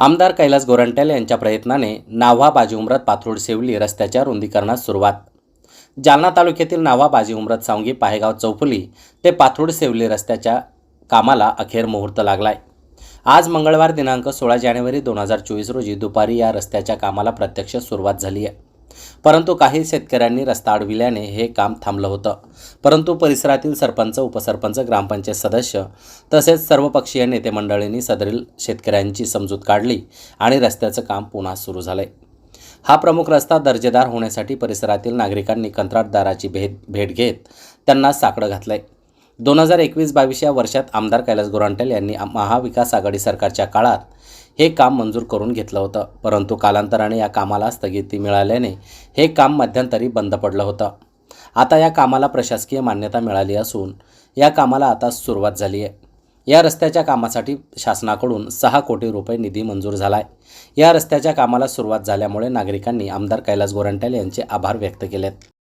आमदार कैलास गोरंट्याल यांच्या प्रयत्नाने नाव्हा बाजी उमरत पाथरूड सेवली रस्त्याच्या रुंदीकरणास सुरुवात. जालना तालुक्यातील नाव्हा बाजी उमरत सावंगी पाहेगाव चौफुली ते पाथरुड सेवली रस्त्याच्या कामाला अखेर मुहूर्त लागलाय. आज मंगळवार दिनांक सोळा जानेवारी दोन हजार चोवीस रोजी दुपारी या रस्त्याच्या कामाला प्रत्यक्ष सुरुवात झाली आहे. परंतु काही शेतकऱ्यांनी रस्ता अडविल्याने हे काम थांबलं होतं. परंतु परिसरातील सरपंच उपसरपंच ग्रामपंचायत सदस्य तसेच सर्वपक्षीय नेते मंडळींनी सदरील शेतकऱ्यांची समजूत काढली आणि रस्त्याचं काम पुन्हा सुरू झालंय. हा प्रमुख रस्ता दर्जेदार होण्यासाठी परिसरातील नागरिकांनी कंत्राटदाराची भेट भेट घेत त्यांना साकडं घातलंय. दोन हजार एकवीस बावीस या वर्षात आमदार कैलास गोरांटेल यांनी महाविकास आघाडी सरकारच्या काळात हे काम मंजूर करून घेतलं होतं. परंतु कालांतराने या कामाला स्थगिती मिळाल्याने हे काम मध्यंतरी बंद पडलं होतं. आता या कामाला प्रशासकीय मान्यता मिळाली असून या कामाला आता सुरुवात झाली आहे या रस्त्याच्या कामासाठी शासनाकडून सहा कोटी रुपये निधी मंजूर झाला आहे या रस्त्याच्या कामाला सुरुवात झाल्यामुळे नागरिकांनी आमदार कैलास गोरंट्याल यांचे आभार व्यक्त केलेत.